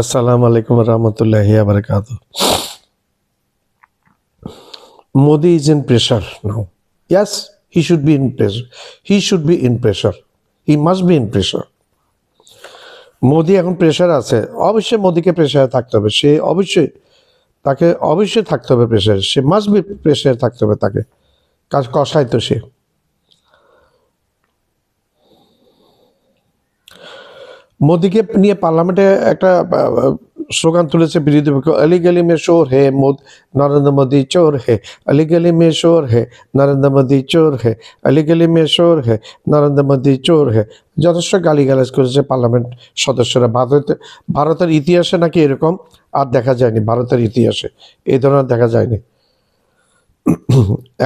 আসসালামু আলাইকুম রহমতুল্লাহ আবরকাত Modi is in pressure now yes he should be in pressure he should be in pressure he must be in pressure Modi এখন pressure আছে। অবশ্যই মোদিকে প্রেশারে থাকতে হবে। সে অবশ্যই তাকে অবশ্যই থাকতে হবে প্রেশারে সে মাস্ট বি প্রেশারে থাকতে হবে তাকে। কাজ কষায় তো সে। মোদিকে নিয়ে পার্লামেন্টে একটা স্লোগান তুলেছে বিরোধী পক্ষ, আলি গলি মে শোর হে মোদ, নরেন্দ্র মোদী চোর হে, আলি গলি মে শোর হে, নরেন্দ্র মোদী চোর হে, আলি গলি মে শোর হে, নরেন্দ্র মোদী চোর হে। যথেষ্ট গালিগালাজ করেছে পার্লামেন্ট সদস্যরা। ভারতে, ভারতের ইতিহাসে নাকি এরকম আর দেখা যায়নি, ভারতের ইতিহাসে এই ধরনের দেখা যায়নি।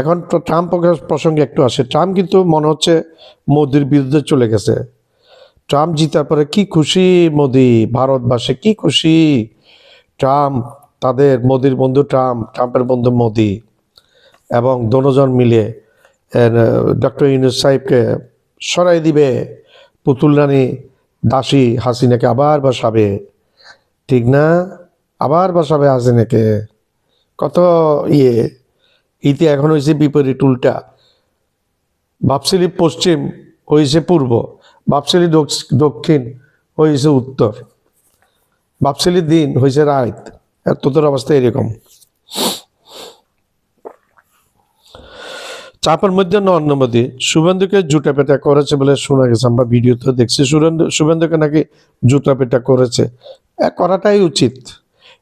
এখন তো ট্রাম্প প্রসঙ্গে একটু আসে। ট্রাম্প কিন্তু মনে হচ্ছে মোদির বিরুদ্ধে চলে গেছে। ট্রাম্প জিতার পরে কি খুশি মোদি? ভারতবাসী কি খুশি? ট্রাম্প, তাদের মোদির বন্ধু ট্রাম্প, ট্রাম্পের বন্ধু মোদি এবং দোনোজন মিলে ডক্টর ইউনুস সাহেবকে সরাই দিবে। পুতুল রানী দাসী হাসিনাকে আবার বসাবে। ঠিক না? আবার বসাবে হাসিনাকে। কত ইয়ে। ইতি এখন হয়েছে বিপরীত উল্টা। ভাবছিলি পশ্চিম হয়েছে পূর্ব। দক্ষ- দক্ষিণ হয়েছে উত্তর। বাপসেলি দিন হয়েছে রাত আর তোদের অবস্থা এরকম। চাপের মধ্যে নরেন্দ্র মোদী শুভেন্দুকে জুটা পেটা করেছে বলে শোনা গেছে, আমরা ভিডিওতে দেখছি। শুভেন্দু শুভেন্দুকে নাকি জুটা পেটা করেছে। করাটাই উচিত।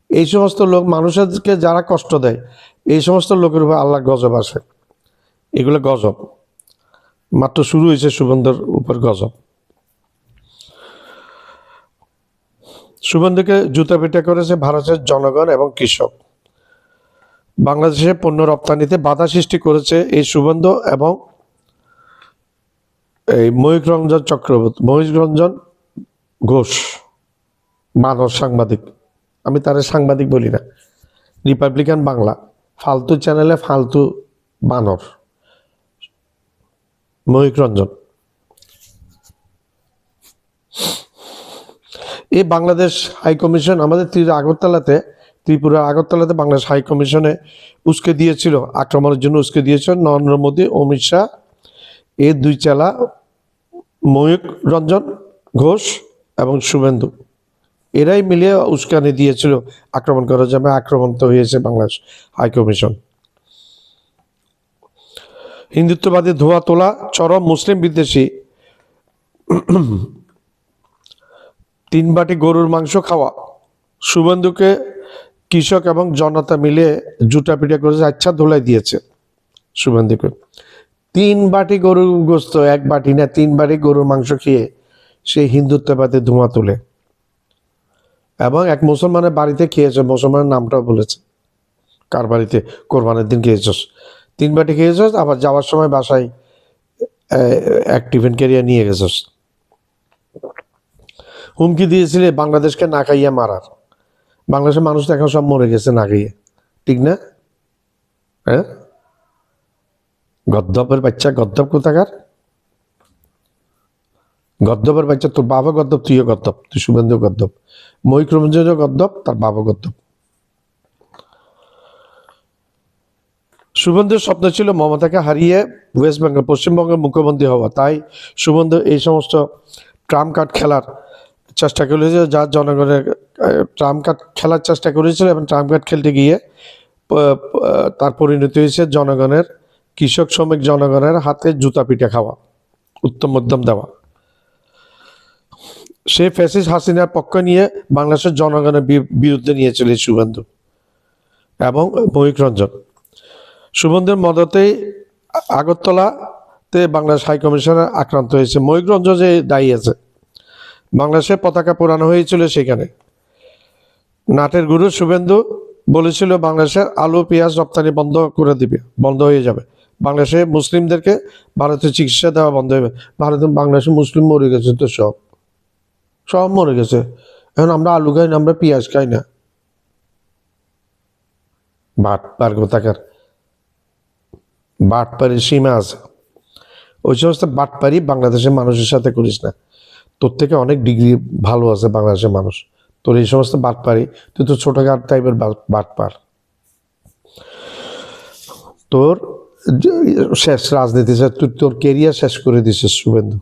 এই সমস্ত লোক মানুষকে যারা কষ্ট দেয়, এই সমস্ত লোকের উপর আল্লাহ গজব আসে। এগুলো গজব। মাত্র শুরু হয়েছে শুভেন্দুর উপর গজব। শুভেন্দুকে জুতা পেটা করেছে ভারতের জনগণ এবং কৃষক। বাংলাদেশে পণ্য রপ্তানিতে বাধা সৃষ্টি করেছে এই সুবন্ধ এবং এই ময়ূক রঞ্জন চক্রবর্তী ময়ূক রঞ্জন ঘোষ, মানব সাংবাদিক। আমি তার সাংবাদিক বলি না। রিপাবলিকান বাংলা, ফালতু চ্যানেলে ফালতু বানর ময়ূক রঞ্জন এই বাংলাদেশ হাই কমিশন আমাদের ত্রিপুরা আগরতলাতে ত্রিপুরা আগরতলাতে বাংলাদেশ হাই কমিশনে উস্কে দিয়েছিল, আক্রমণের জন্য উস্কে দিয়েছিল নরেন্দ্র মোদী, অমিত শাহ এই দুই চেলা ময়ূক রঞ্জন ঘোষ এবং শুভেন্দু। এরাই মিলিয়ে উস্কানি দিয়েছিল আক্রমণ করার জন্য আক্রমণ তো হয়েছে বাংলাদেশ হাই কমিশন হিন্দুত্ববাদী ধোয়া তোলা চরম মুসলিম বিদ্বেষী তিন বাটি গরুর মাংস খাওয়া। শুভেন্দুকে কৃষক এবং জনতা মিলে জুটা পিটা করেছে আচ্ছা ধোলাই দিয়েছে শুভেন্দুকে তিন বাটি গরুর গোস্ত, এক বাটি না, তিন বাটি গরুর মাংস খেয়ে সে হিন্দুত্ববাদে ধোঁয়া তোলে। এবং এক মুসলমানের বাড়িতে খেয়েছে, মুসলমানের নামটাও বলেছে। কার বাড়িতে? কোরবানের দিন খেয়েছস। তিন বাটি খেয়েছস, আবার যাওয়ার সময় বাসায় এক টিফিন ক্যারিয়ার নিয়ে গেছস। হুমকি দিয়েছিলে বাংলাদেশকে না খাইয়া মারার। বাংলাদেশের মানুষ তো এখন সব মরে গেছে না খাইয়ে। ঠিক না? হ্যাঁ? গদ্দপের বাচ্চা, গদ্দপ কোথাকার? গদ্দপের বাচ্চা, তোর বাবা গদ্দপ, তুইও গদ্দপ, তুই শুভেন্দু গদ্দপ। মৈক্রমঞ্জনও গদ্দপ, তার বাবা গদ্দপ। শুভেন্দুর স্বপ্ন ছিল মমতাকে হারিয়ে ওয়েস্ট বেঙ্গল পশ্চিমবঙ্গের মুখ্যমন্ত্রী হওয়া। তাই শুভেন্দু এই সমস্ত ট্রাম্প কার্ড খেলার চেষ্টা করেছিল যার জনগণের আহ, ট্রাম্প কার্ড খেলার চেষ্টা করেছিল এবং ট্রাম্প কার্ড খেলতে গিয়ে তার পরিণতি হয়েছে জনগণের কৃষক শ্রমিক জনগণের হাতে জুতা পিঠে খাওয়া উত্তম মধ্যম দেওয়া। সে ফ্যাসিস হাসিনার পক্ষ নিয়ে বাংলাদেশের জনগণের বিরুদ্ধে নিয়েছিল শুভেন্দু এবং মহিক রঞ্জন। শুভেন্দুর মদতেই আগরতলাতে বাংলাদেশ হাই কমিশনার আক্রান্ত হয়েছে। মহিক রঞ্জন যে দায়ী আছে বাংলাদেশের পতাকা পোড়ানো হয়েছিল সেখানে। নাটের গুরু শুভেন্দু বলেছিল, বাংলাদেশের আলু, পেঁয়াজ রপ্তানি বন্ধ করে দিবে, বন্ধ হয়ে যাবে। বাংলাদেশে মুসলিমদেরকে ভারতে চিকিৎসা দেওয়া বন্ধ হবে ভারতে বাংলাদেশে মুসলিম মরে গেছে তো সব। সব মরে গেছে। এখন আমরা আলু খাই না, আমরা পেঁয়াজ খাই না। বাট পার কোথাকার? বাটপাড়ির সীমা আছে। ওই সমস্ত বাটপাড়ি বাংলাদেশের মানুষের সাথে করিস না। তোর থেকে অনেক ডিগ্রি ভালো আছে বাংলাদেশের মানুষ। তোর এই সমস্ত বাট পারি, তুই তো ছোটখাট টাইপের বাট পার। তোর শেষ রাজনীতি তুই তোর কেরিয়ার শেষ করে দিছিস শুভেন্দু।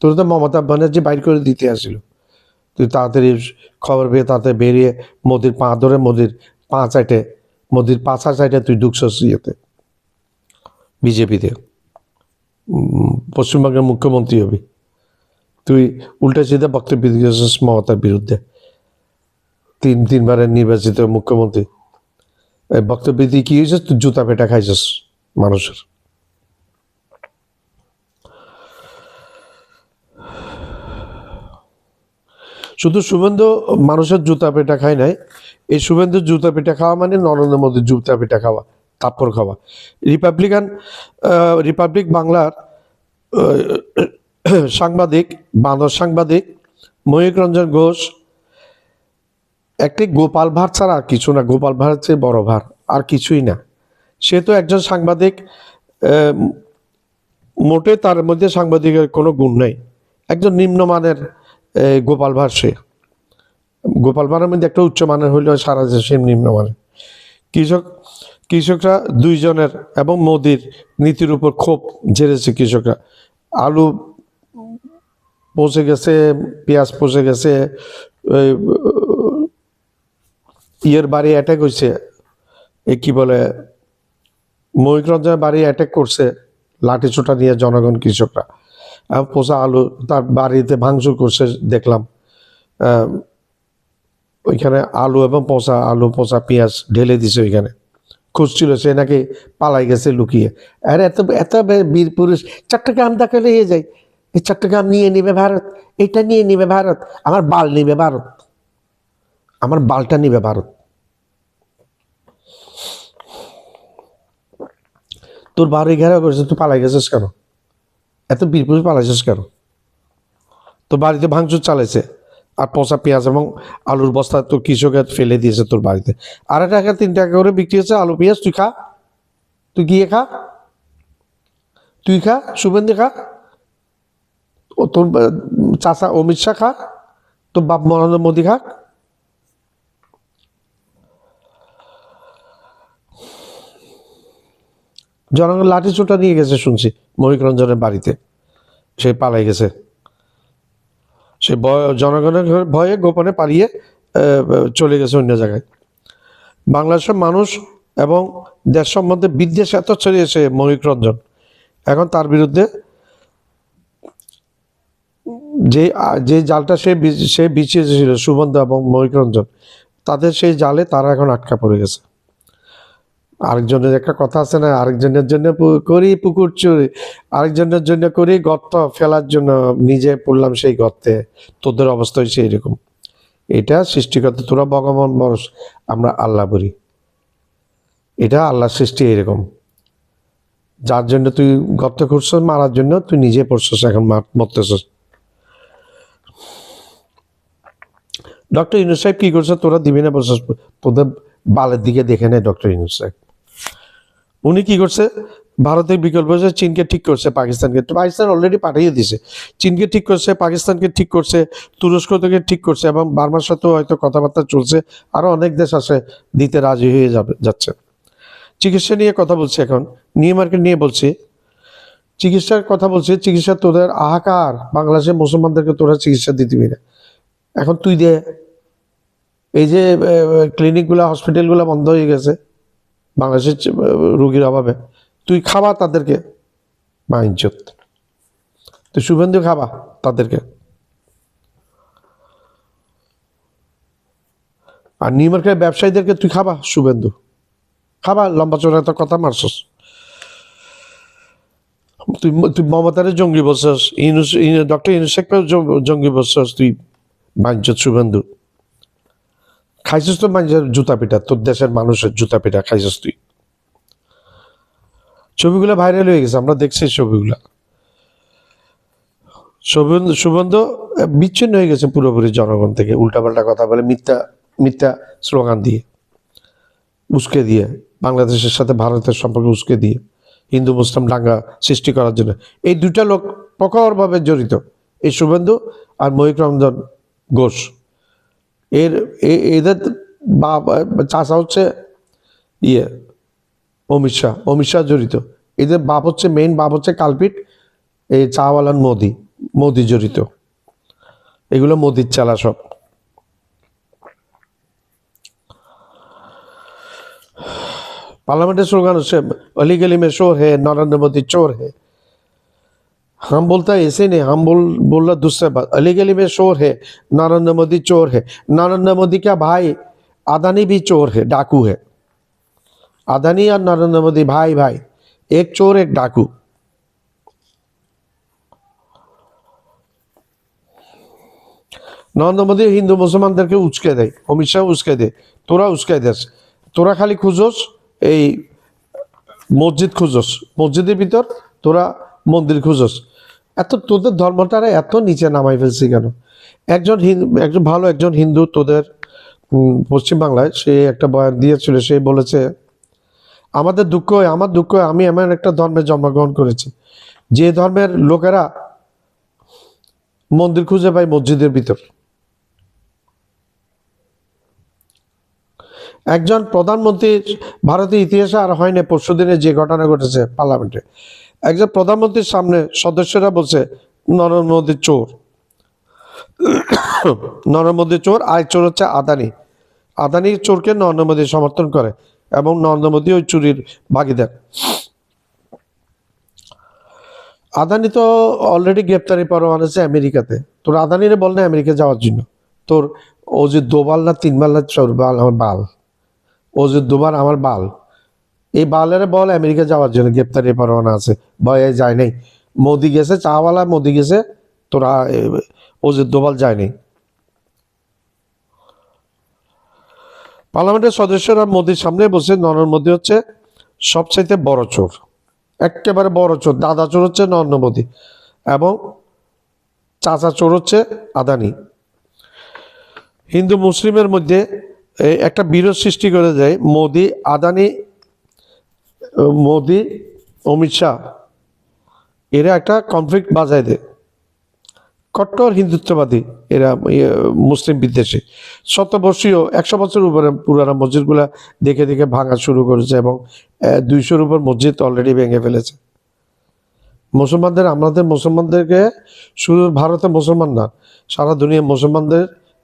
তোর তো মমতা ব্যানার্জি বাইর করে দিতে আসছিল। তুই তাড়াতাড়ি খবর পেয়ে তাড়াতাড়ি বেরিয়ে মোদির পা ধরে মোদির পা চাইটে, মোদির পাঁচা চাইটে তুই ঢুকছস ইয়েতে, বিজেপিতে। পশ্চিমবঙ্গের মুখ্যমন্ত্রী হবি। তুই উল্টা সিধা বক্তব্য দিয়েছিস মমতার বিরুদ্ধে। তিন, তিনবারের নির্বাচিত মুখ্যমন্ত্রী। বক্তব্য দিয়ে কি হয়েছে? তুই জুতা পেটা খাইছিস মানুষের। শুধু শুভেন্দু মানুষের জুতা পেটা খায় নাই, এই শুভেন্দু জুতা পেটা খাওয়া মানে নরেন্দ্র মোদীর জুতা পেটা খাওয়া তাপ্পর খাওয়া। রিপাবলিকান রিপাবলিক বাংলার সাংবাদিক বাঁদর সাংবাদিক ময়ূক রঞ্জন ঘোষ, একটি গোপাল ভাঁড় ছাড়া আর কিছু না, গোপাল ভাঁড়ের চেয়ে বড় ভার আর কিছুই না। সে তো একজন সাংবাদিক মোটে তার মধ্যে সাংবাদিকের কোনো গুণ নেই। একজন নিম্নমানের গোপাল ভাঁড় সে। গোপাল ভাঁড়ের মধ্যে একটা উচ্চমানের হইলেও সারা দেশে নিম্নমানের। কৃষক কৃষকরা দুইজনের এবং মোদির নীতির উপর ক্ষোভ ঝেড়েছে কৃষকরা। আলু পচে গেছে, পেঁয়াজ পচে গেছে ইয়ের বাড়ি অ্যাটাক হয়েছে এ কি বলে মহিকরঞ্জনের বাড়ি অ্যাটাক করছে লাঠি ছোটা নিয়ে জনগণ কৃষকরা। পোষা আলু তার বাড়িতে ভাঙচুর করছে, দেখলাম ওইখানে আলু এবং পচা, আলু, পচা, পেঁয়াজ ঢেলে দিছে ওইখানে। খুঁজছিল সে নাকি পালাই গেছে লুকিয়ে। আর, এত এত বীর পুরুষ, চট্টগ্রাম দেখালে হয়ে যায় এই চট্টগ্রাম নিয়ে নিবে ভারত এটা নিয়ে নিবে ভারত, আমার বাল নিবে ভারত। আমার বালটা নিবে ভারত। তোর বাড়ি ঘেরা করেছে তুই পালাই গেছিস কেন? এত বীর পুরুষ পালাইছিস কেন? তোর বাড়িতে ভাঙচুর চালাইছে। আর পচা পেঁয়াজ এবং আলুর বস্তা তোর কৃষকের ফেলে দিয়েছে তোর বাড়িতে। আড়াই টাকা, তিন টাকা করে বিক্রি হচ্ছে আলু, পেঁয়াজ, তুই খা। তুই গিয়ে খা। তুই খা, শুভেন্দু খা। ও তোর চাচা অমিত শাহ খা। তোর বাপ নরেন্দ্র মোদী খা। জনগণ লাঠি চোটা নিয়ে গেছে শুনছি মহিক রঞ্জনের বাড়িতে। সে পালাই গেছে। সে জনগণের ভয়ে গোপনে পালিয়ে চলে গেছে অন্য জায়গায়। বাংলাদেশের মানুষ এবং দেশ সম্বন্ধে বিদ্বেষ এত ছড়িয়েছে মহিক রঞ্জন। এখন তার বিরুদ্ধে যে যে জালটা সে সে বিছিয়েছিল সুবন্ধ এবং মহিক রঞ্জন, তাদের সেই জালে তারা এখন আটকা পড়ে গেছে। আরেকজনের একটা কথা আছে না, আরেকজনের জন্য করি পুকুর চুরি, আরেকজনের জন্য করি গর্ত ফেলার জন্য নিজে পড়লাম সেই গর্তে, তোদের অবস্থা হয়েছে এরকম এটা সৃষ্টিকর্তা, তোরা ভগবান বরস আমরা আল্লাহ বলি এটা আল্লাহ সৃষ্টি এরকম যার জন্য তুই গর্ত করছিস মারার জন্য তুই নিজে পড়ছিস এখন মার- মরতেছিস। ডক্টর ইউনুস সাহেব কি করছে, তোরা দিবি না বলছিস তোদের বালের দিকে দেখে নেয় ডক্টর ইউনুস সাহেব। উনি কি করছে? ভারতের বিকল্প হচ্ছে চীনকে ঠিক করছে পাকিস্তানকে। পাকিস্তান অলরেডি পাঠিয়ে দিছে চীনকে ঠিক করছে, পাকিস্তানকে ঠিক করছে তুরস্ক থেকে ঠিক করছে এবং বার্মার সাথেও হয়তো কথাবার্তা চলছে। আরও অনেক দেশ আছে, দিতে রাজি হয়ে যাবে, যাচ্ছে। চিকিৎসা নিয়ে কথা বলছি এখন। নিউ মার্কেট নিয়ে বলছি। চিকিৎসার কথা বলছি, চিকিৎসা তোদের আহাকার। বাংলাদেশের মুসলমানদেরকে তোরা চিকিৎসা দিতে না। এখন তুই দে। এই যে ক্লিনিকগুলো হসপিটালগুলো বন্ধ হয়ে গেছে। বাংলাদেশের রুগীর অভাবে। তুই খাবা তাদেরকে। মা, ইজ্জত। তুই শুভেন্দু খাবা তাদেরকে। আর নিউ মার্কেটের ব্যবসায়ীদেরকে তুই খাবা শুভেন্দু খাবা, লম্বা চড়া তো কথা মারছস। তুই তুই মমতারে জঙ্গি বলছস ইনুস ডক্টর ইনুসেককেও জঙ্গি বলছস, তুই বাঞ্চত শুভেন্দু খাইছিস তো মানুষের জুতা পিঠা তোর দেশের মানুষের জুতা পিঠা খাইছিস তুই ছবিগুলো ভাইরাল হয়ে গেছে, আমরা দেখছি ছবিগুলো। শুভেন্দু বিচ্ছিন্ন হয়ে গেছে পুরোপুরি জনগণ থেকে, উল্টাপাল্টা কথা বলে, মিথ্যা মিথ্যা স্লোগান দিয়ে, উস্কে দিয়ে, বাংলাদেশের সাথে ভারতের সম্পর্কে উস্কে দিয়ে, হিন্দু, মুসলিম দাঙ্গা সৃষ্টি করার জন্য। এই দুটা লোক প্রখরভাবে জড়িত, এই শুভেন্দু আর মহিক রঞ্জন ঘোষ। এর এদের বাপ চাষা হচ্ছে ইয়ে অমিত শাহ অমিত শাহ জড়িত। এদের বাপ হচ্ছে মেইন বাপ হচ্ছে কালপিট, এই চাওয়ালান মোদি মোদি জড়িত। এগুলো মোদির চালা সব। পার্লামেন্টের স্লোগান হচ্ছে অলিগলি মে চোর হে, নরেন্দ্র মোদী চোর হে। हम बोलता है ऐसे नहीं हम बोल बोल रहा दूसरे बात अली गली में शोर है नरेंद्र मोदी चोर है नरेंद्र मोदी का भाई अदानी भी चोर है डाकू है अदानी और नरेंद्र मोदी भाई भाई एक चोर एक डाकू নরেন্দ্র মোদী হিন্দু মুসলমানদেরকে উচকে দেয় অমিত শাহ উচকে দেয় তোরা উচকে দেস তোরা খালি খুঁজোস এই মসজিদ খুঁজোস মসজিদের ভিতর তোরা মন্দির খুঁজোস। এত তোদের ধর্মটারে এত নিচে নামাই ফেলছি কেন? একজন হিন্দু একজন ভালো একজন হিন্দু তোদের পশ্চিমবাংলায় সে একটা বয়ান দিয়েছিল, সে বলেছে, আমাদের দুঃখ আমার দুঃখ আমি এমন একটা ধর্মে জন্মগ্রহণ করেছি। যে ধর্মের লোকেরা মন্দির খুঁজে পায় মসজিদের ভিতর। একজন প্রধানমন্ত্রীর ভারতের ইতিহাসে আর হয়নি পরশু দিনে যে ঘটনা ঘটেছে পার্লামেন্টে। একজন প্রধানমন্ত্রীর সামনে সদস্যরা বলছে, নরেন্দ্র মোদী চোর। নরেন্দ্র মোদী চোর, আর চোর হচ্ছে আদানি। আদানি চোরকে নরেন্দ্র মোদী সমর্থন করে এবং নরেন্দ্র মোদী ওই চুরির ভাগিদার আদানি তো অলরেডি গ্রেপ্তারি পরোয়ানা আছে আমেরিকাতে। তোর আদানিরে বল না আমেরিকা যাওয়ার জন্য। তোর, ও যে দোবাল না তিনবার না চোর বাল আমার বাল। ও যে দুবার আমার বাল। এই বালের বল আমেরিকা যাওয়ার জন্য গ্রেপ্তারি পরোয়ানা আছে। ভয়ে যায় নাই। মোদি গেছে, চাওয়ালা মোদি গেছে, তোরা ও দোবাল যায় নাই। পার্লামেন্টের সদস্যরা মোদির সামনে বসে, নরেন্দ্র মোদী হচ্ছে সবচাইতে বড় চোর। একেবারে বড় চোর, দাদা চোর হচ্ছে নরেন্দ্র মোদী এবং চাচা চোর হচ্ছে আদানি। হিন্দু মুসলিমের মধ্যে একটা বিরোধ সৃষ্টি করে দেয় মোদি, আদানি মোদি অমিত শাহ এরা একটা কনফ্লিক্ট বাজায় দেয়। কট্টর হিন্দুত্ববাদী এরা ইয়ে, মুসলিম বিদ্বেষী। শতবর্ষীয় একশো বছর উপরে পুরানো মসজিদগুলা দেখে দেখে ভাঙা শুরু করেছে এবং দুইশোর উপর মসজিদ অলরেডি ভেঙে ফেলেছে। মুসলমানদের আমাদের মুসলমানদেরকে শুধু ভারতে মুসলমান না সারা দুনিয়া মুসলমানদের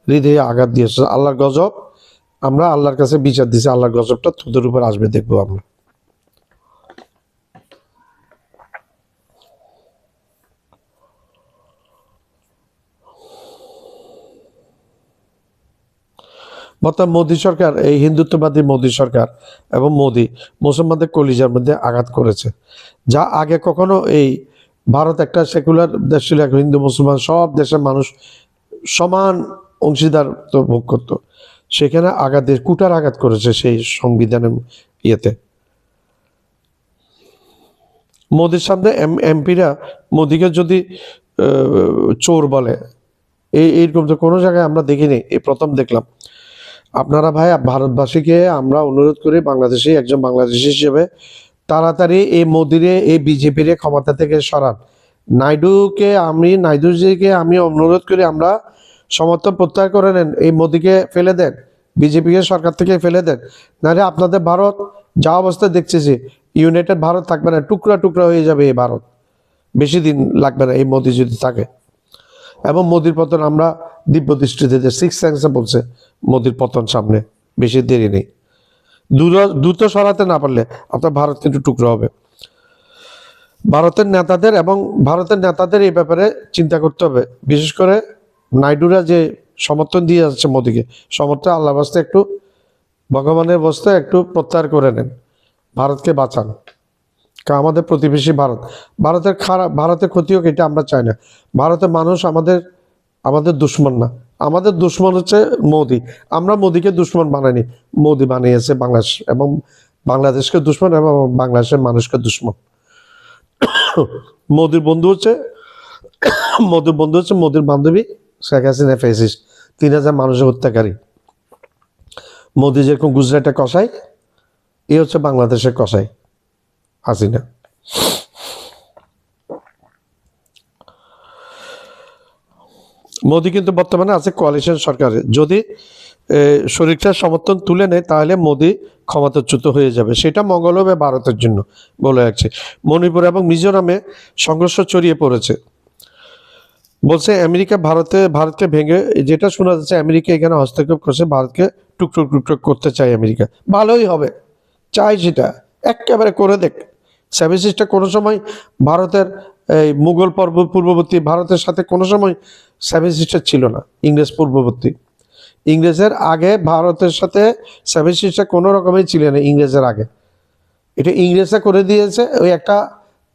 হৃদয়ে আঘাত দিয়েছে। আল্লাহর গজব আমরা আল্লাহর কাছে বিচার দিছি আল্লাহর গজবটা তোদের উপর আসবে দেখব আমরা। বর্তমান মোদী সরকার, এই হিন্দুত্ববাদী মোদী সরকার এবং মোদী মুসলমানদের কলিজার মধ্যে আঘাত করেছে। যা আগে কখনো এই ভারত একটা সেকুলার দেশ ছিল, এখন হিন্দু, মুসলমান সব দেশের মানুষ সমান অংশীদার তো ভোগ করত। সেখানে আঘাত, কুটার আঘাত করেছে সেই সংবিধানের ইয়েতে। মোদির সামনে এমপিরা মোদিকে যদি চোর বলে, এই, এইরকম তো কোনো জায়গায় আমরা দেখিনি। এই প্রথম দেখলাম। আপনারা ভাই ভারতবাসীকে আমরা অনুরোধ করি বাংলাদেশি, একজন বাংলাদেশি হিসেবে তাড়াতাড়ি এই মোদিরে, এই বিজেপির ক্ষমতা থেকে সরান। নাইডুকে আমি, নাইডুজিকে আমি অনুরোধ করি আমরা সমর্থন প্রত্যাহার করে নেন, এই মোদিকে ফেলে দেন, বিজেপিকে সরকার থেকে ফেলে দেন। নাহলে আপনাদের ভারত, যা অবস্থা দেখতেছি, ইউনাইটেড ভারত থাকবে না, টুকরা টুকরা হয়ে যাবে এই ভারত। বেশি দিন লাগবে না এই মোদি যদি থাকে। এবং মোদির পতন আমরা দিব্য দৃষ্টিতে সিক্স সেন্সে বলছে, মোদির পতন সামনে, বেশি দেরি নেই। দ্রুত সরাতে না পারলে আপনার ভারত কিন্তু টুকরো হবে। ভারতের নেতাদের এবং ভারতের নেতাদের এই ব্যাপারে চিন্তা করতে হবে। বিশেষ করে নাইডুরা যে সমর্থন দিয়ে যাচ্ছে মোদিকে, সমর্থন আল্লাহ একটু, ভগবানের বস্তে একটু প্রত্যাহার করে নেন। ভারতকে বাঁচান। আমাদের প্রতিবেশী ভারত। ভারতের খারাপ, ভারতের ক্ষতি হোক এটা আমরা চাই না। ভারতের মানুষ আমাদের আমাদের দুশ্মন না। আমাদের দুশ্মন হচ্ছে মোদি। আমরা মোদিকে দুশ্মন বানাইনি। মোদি বানিয়েছে বাংলাদেশ এবং বাংলাদেশকে দুশ্মন এবং বাংলাদেশের মানুষকে দুশ্মন। মোদির বন্ধু হচ্ছে, মোদির বন্ধু হচ্ছে মোদির বান্ধবী শেখ হাসিনা ফেসিস তিন হাজার মানুষের হত্যাকারী। মোদি যেরকম গুজরাটে কষাই এ হচ্ছে বাংলাদেশের কষাই হাসিনা। মোদি কিন্তু বর্তমানে আছে কোয়ালিশন সরকারে। যদি শরীরটার সমর্থন তুলে নেয়, তাহলে মোদি ক্ষমতাচ্যুত হয়ে যাবে। সেটা মঙ্গল হবে ভারতের জন্য বলে রাখছে মণিপুর এবং মিজোরামে সংঘর্ষ ছড়িয়ে পড়েছে। বলছে, আমেরিকা ভারতে, ভারতকে ভেঙে, যেটা শোনা যাচ্ছে, আমেরিকা এখানে হস্তক্ষেপ করছে, ভারতকে টুকরো টুকরো করতে চায় আমেরিকা। ভালোই হবে। চাই সেটা। একেবারে করে দেখ। সেভেন সিস্টার কোনো সময় ভারতের এই মুঘল পর্ব পূর্ববর্তী ভারতের সাথে কোনো সময় সেভেন সিস্টার ছিল না, ইংরেজ পূর্ববর্তী। ইংরেজের আগে ভারতের সাথে সেভেন সিস্টার কোনো রকমই ছিল না ইংরেজের আগে। এটা ইংরেজরা করে দিয়েছে, ওই একটা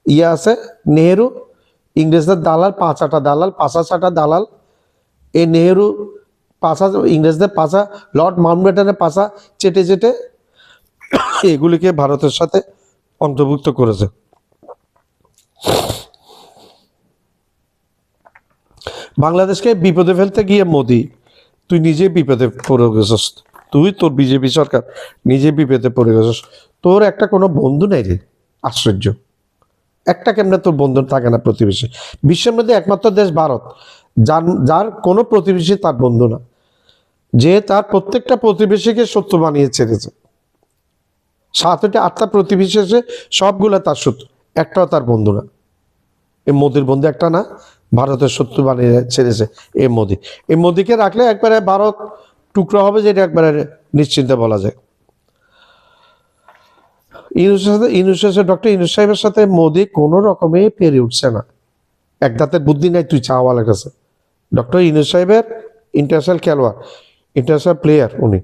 ইয়ে আছে, নেহেরু ইংরেজদের দালাল পাঁচ পাঁচাটা দালাল, পাঁচা ছাটা দালাল। এই নেহেরু পাশা ইংরেজদের পাশা লর্ড মাউন্টব্যাটেনের পাশা চেটে চেটে এগুলিকে ভারতের সাথে অন্তর্ভুক্ত করেছে। বাংলাদেশকে বিপদে ফেলতে গিয়ে মোদি, তুই নিজে বিপদে পড়ে গেছিস। তুই তোর বিজেপি সরকার নিজে বিপদে পড়ে গেছস। তোর একটা কোনো বন্ধু নেই রে, আশ্চর্য। একটা কেমনে তোর বন্ধু থাকে না প্রতিবেশী? বিশ্বের মধ্যে একমাত্র দেশ ভারত। যার যার কোনো প্রতিবেশী তার বন্ধু না। যে তার প্রত্যেকটা প্রতিবেশীকে সত্য বানিয়ে ছেড়েছে। সাতটা আটটা প্রতিবেশী আছে সবগুলো তার শত্রু, একটাও তার বন্ধু না। এই মোদির বন্ধু একটা না, ভারতের শত্রু বানিয়ে ছেড়েছে এই মোদি। এই মোদিকে রাখলে একবারে ভারত টুকরো হবে যেটা একবারে নিশ্চিন্তে বলা যায়। ইউনুসের সাথে ডক্টর ইউনুস সাহেবের সাথে মোদি কোনো রকমে পেরে উঠছে না। এক দাঁতের বুদ্ধি নাই, তুই চাওয়ালার কাছে। ডক্টর ইউনুস সাহেবের ইন্টারন্যাশনাল খেলোয়াড় ইন্টারন্যাশনাল প্লেয়ার উনি।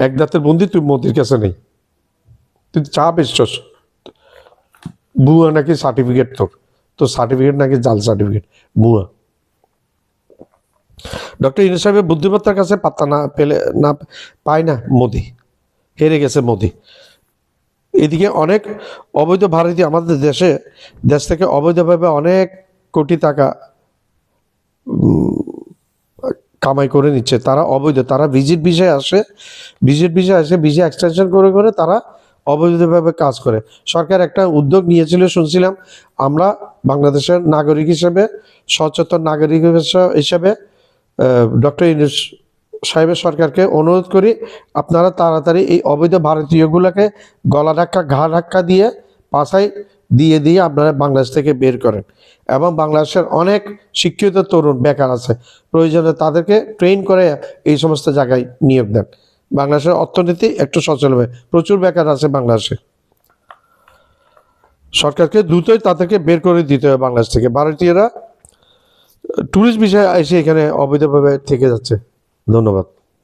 এক দাঁতের বন্দি তুই মোদির কাছে নেই। তুই চা বেচছস, বুয়া নাকি সার্টিফিকেট তোর? তোর সার্টিফিকেট নাকি জাল সার্টিফিকেট বুয়া। ডক্টর ইউনুস সাহেবের বুদ্ধিমত্তার কাছে পাত্তা না পেলে না পায় না মোদি। হেরে গেছে মোদি। এদিকে অনেক অবৈধ ভারতীয় আমাদের দেশে, দেশ থেকে অবৈধভাবে অনেক কোটি টাকা কামাই করে নিচ্ছে। তারা অবৈধ, তারা ভিজিট বিষয়ে আসে, ভিজিট বিষয়ে আসে ভিসা এক্সটেনশন করে করে তারা অবৈধভাবে কাজ করে। সরকার একটা উদ্যোগ নিয়েছিল, শুনছিলাম। আমরা বাংলাদেশের নাগরিক হিসেবে, সচেতন নাগরিক হিসেবে- ডক্টর ইউনুস সাহেবের সরকারকে অনুরোধ করি, আপনারা তাড়াতাড়ি এই অবৈধ ভারতীয়গুলোকে গলা ধাক্কা, ঘা ধাক্কা দিয়ে পাশায় দিয়ে দিয়ে আপনারা বাংলাদেশ থেকে বের করেন। এবং বাংলাদেশের অনেক শিক্ষিত তরুণ, বেকার আছে। প্রয়োজনে তাদেরকে ট্রেন করে এই সমস্ত জায়গায় নিয়োগ দেন। বাংলাদেশের অর্থনীতি একটু সচল হবে। প্রচুর বেকার আছে বাংলাদেশে। সরকারকে দ্রুতই তাদেরকে বের করে দিতে হবে বাংলাদেশ থেকে। ভারতীয়রা, ট্যুরিস্ট বিষয়ে এসে এখানে অবৈধভাবে থেকে যাচ্ছে। ধন্যবাদ।